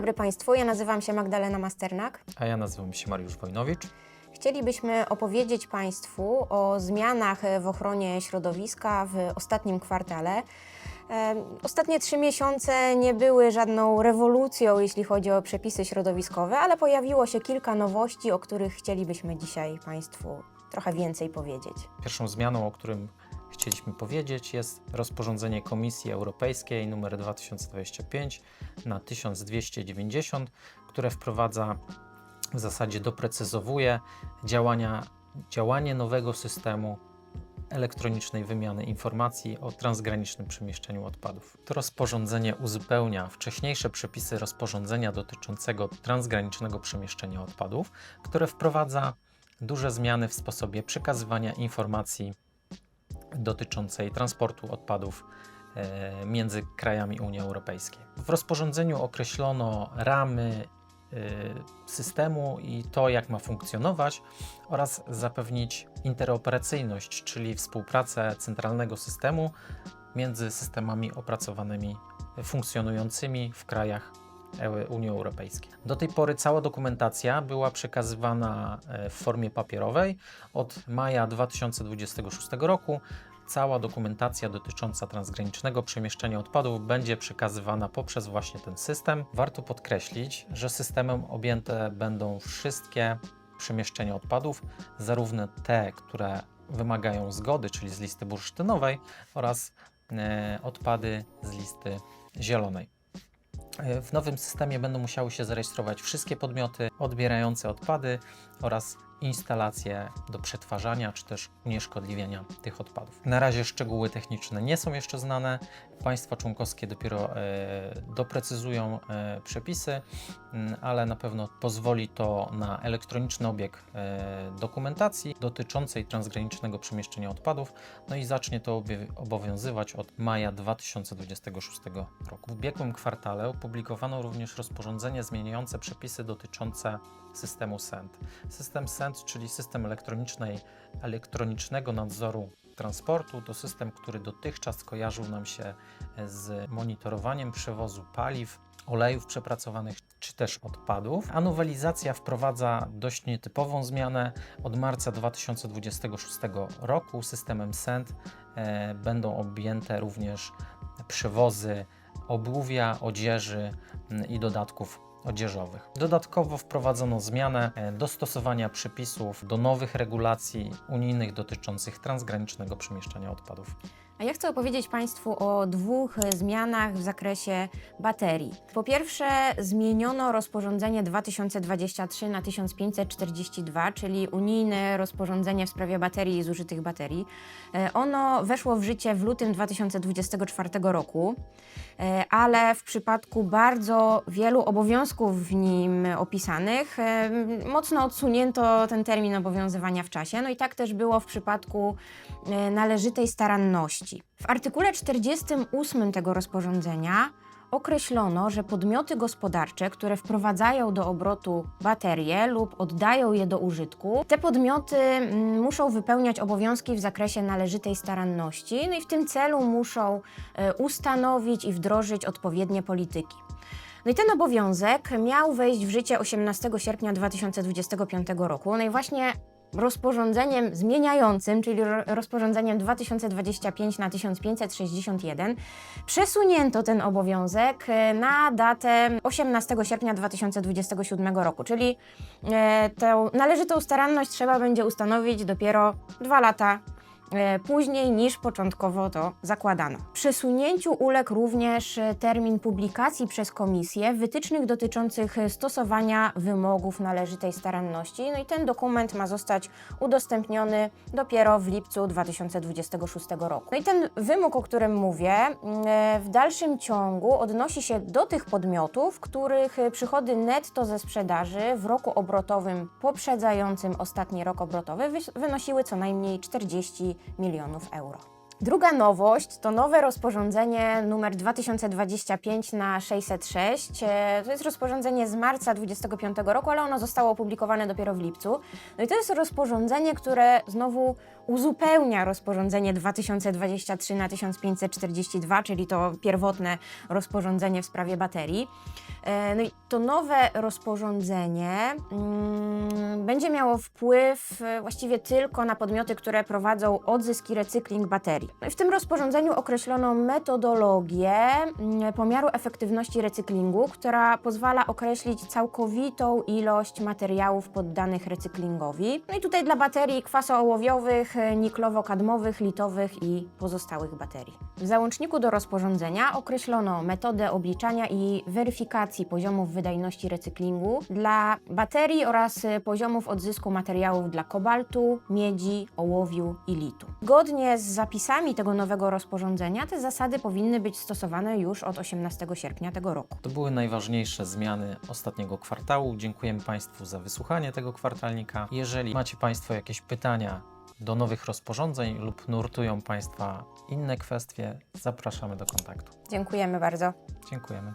dobry Państwu, ja nazywam się Magdalena Masternak. A ja nazywam się Mariusz Wojnowicz. Chcielibyśmy opowiedzieć Państwu o zmianach w ochronie środowiska w ostatnim kwartale. Ostatnie trzy miesiące nie były żadną rewolucją, jeśli chodzi o przepisy środowiskowe, ale pojawiło się kilka nowości, o których chcielibyśmy dzisiaj Państwu trochę więcej powiedzieć. Pierwszą zmianą, o którym chcieliśmy powiedzieć, jest rozporządzenie Komisji Europejskiej nr 2025 na 1290, które wprowadza, w zasadzie doprecyzowuje działania, działanie nowego systemu elektronicznej wymiany informacji o transgranicznym przemieszczeniu odpadów. To rozporządzenie uzupełnia wcześniejsze przepisy rozporządzenia dotyczącego transgranicznego przemieszczenia odpadów, które wprowadza duże zmiany w sposobie przekazywania informacji dotyczącej transportu odpadów e, między krajami Unii Europejskiej. W rozporządzeniu określono ramy e, systemu i to, jak ma funkcjonować, oraz zapewnić interoperacyjność, czyli współpracę centralnego systemu między systemami opracowanymi, funkcjonującymi w krajach Unii Europejskiej. Do tej pory cała dokumentacja była przekazywana e, w formie papierowej. Od maja 2026 roku cała dokumentacja dotycząca transgranicznego przemieszczania odpadów będzie przekazywana poprzez właśnie ten system. Warto podkreślić, że systemem objęte będą wszystkie przemieszczenia odpadów, zarówno te, które wymagają zgody, czyli z listy bursztynowej, oraz e, odpady z listy zielonej. E, W nowym systemie będą musiały się zarejestrować wszystkie podmioty odbierające odpady oraz instalacje do przetwarzania czy też unieszkodliwiania tych odpadów. Na razie szczegóły techniczne nie są jeszcze znane. Państwa członkowskie dopiero e, doprecyzują e, przepisy, m, ale na pewno pozwoli to na elektroniczny obieg e, dokumentacji dotyczącej transgranicznego przemieszczenia odpadów, no i zacznie to obowiązywać od maja 2026 roku. W ubiegłym kwartale opublikowano również rozporządzenie zmieniające przepisy dotyczące systemu SENT. System SENT, czyli system elektronicznego nadzoru transportu, to system, który dotychczas kojarzył nam się z monitorowaniem przewozu paliw, olejów przepracowanych czy też odpadów, a nowelizacja wprowadza dość nietypową zmianę. Od marca 2026 roku systemem SENT e, będą objęte również przewozy obuwia, odzieży i dodatków odzieżowych. Dodatkowo wprowadzono zmianę e, dostosowania przepisów do nowych regulacji unijnych dotyczących transgranicznego przemieszczania odpadów. A ja chcę opowiedzieć Państwu o dwóch e, zmianach w zakresie baterii. Po pierwsze, zmieniono rozporządzenie 2023 na 1542, czyli unijne rozporządzenie w sprawie baterii i zużytych baterii. E, Ono weszło w życie w lutym 2024 roku, ale w przypadku bardzo wielu obowiązków w nim opisanych, e, mocno odsunięto ten termin obowiązywania w czasie. No i tak też było w przypadku e, należytej staranności. W artykule 48 tego rozporządzenia określono, że podmioty gospodarcze, które wprowadzają do obrotu baterie lub oddają je do użytku, te podmioty mm, muszą wypełniać obowiązki w zakresie należytej staranności, no i w tym celu muszą e, ustanowić i wdrożyć odpowiednie polityki. No i ten obowiązek miał wejść w życie 18 sierpnia 2025 roku. No i właśnie rozporządzeniem zmieniającym, czyli ro- rozporządzeniem 2025 na 1561, przesunięto ten obowiązek e, na datę 18 sierpnia 2027 roku, czyli e, tę należytą staranność trzeba będzie ustanowić dopiero dwa lata później niż początkowo to zakładano. Przesunięciu uległ również e, termin publikacji przez Komisję wytycznych dotyczących e, stosowania wymogów należytej staranności. No i ten dokument ma zostać udostępniony dopiero w lipcu 2026 roku. No i ten wymóg, o którym mówię, mm, e, w dalszym ciągu odnosi się do tych podmiotów, których e, przychody netto ze sprzedaży w roku obrotowym poprzedzającym ostatni rok obrotowy wynosiły co najmniej 40 milionów euro. Druga nowość to nowe rozporządzenie numer 2025 na 606. E, To jest rozporządzenie z marca 2025 roku, ale ono zostało opublikowane dopiero w lipcu. No i to jest rozporządzenie, które znowu uzupełnia rozporządzenie 2023 na 1542, czyli to pierwotne rozporządzenie w sprawie baterii. E, No i to nowe rozporządzenie mm, będzie miało wpływ e, właściwie tylko na podmioty, które prowadzą odzysk i recykling baterii. W tym rozporządzeniu określono metodologię mm, pomiaru efektywności recyklingu, która pozwala określić całkowitą ilość materiałów poddanych recyklingowi. No i tutaj dla baterii kwasołowiowych, e, niklowo-kadmowych, litowych i pozostałych baterii. W załączniku do rozporządzenia określono metodę obliczania i weryfikacji poziomów wydajności recyklingu dla baterii oraz poziomów odzysku materiałów dla kobaltu, miedzi, ołowiu i litu. Zgodnie z zapisami tego nowego rozporządzenia te zasady powinny być stosowane już od 18 sierpnia tego roku. To były najważniejsze zmiany ostatniego kwartału. Dziękujemy Państwu za wysłuchanie tego kwartalnika. Jeżeli macie Państwo jakieś pytania do nowych rozporządzeń lub nurtują Państwa inne kwestie, zapraszamy do kontaktu. Dziękujemy bardzo. Dziękujemy.